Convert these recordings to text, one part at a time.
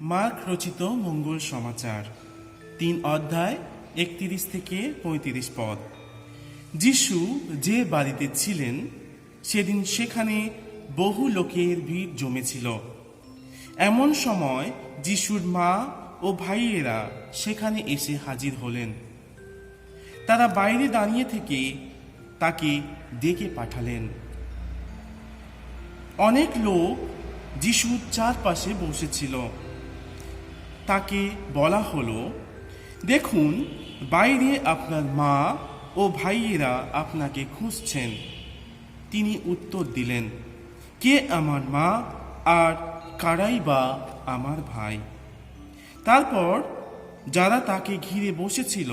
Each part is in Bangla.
মার্ক রচিত মঙ্গল সমাচার, তিন অধ্যায়, একত্রিশ থেকে পঁয়ত্রিশ পদ। যিশু যে বাড়িতে ছিলেন, সেদিন সেখানে বহু লোকের ভিড় জমেছিল। এমন সময় যিশুর মা ও ভাইয়েরা সেখানে এসে হাজির হলেন। তারা বাইরে দাঁড়িয়ে থেকে তাকে ডেকে পাঠালেন। অনেক লোক যিশুর চারপাশে বসেছিল। তাকে বলা হলো, দেখুন, বাইরে আপনার মা ও ভাইয়েরা আপনাকে খুঁজছেন। তিনি উত্তর দিলেন, কে আমার মা আর কারাই বা আমার ভাই? তারপর যারা তাকে ঘিরে বসেছিল,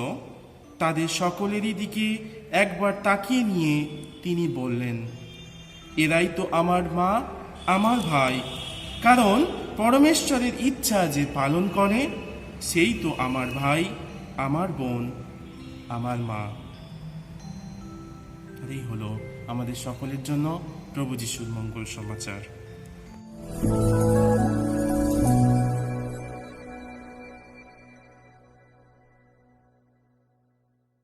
তাদের সকলেরই দিকে একবার তাকিয়ে নিয়ে তিনি বললেন, এরাই তো আমার মা, আমার ভাই। কারণ পরমেশ্বরের ইচ্ছা যে পালন করে, সেই তো আমার ভাই, আমার বোন, আমার মা। এই হলো আমাদের সকলের জন্য প্রভু যিশুর মঙ্গল সমাচার।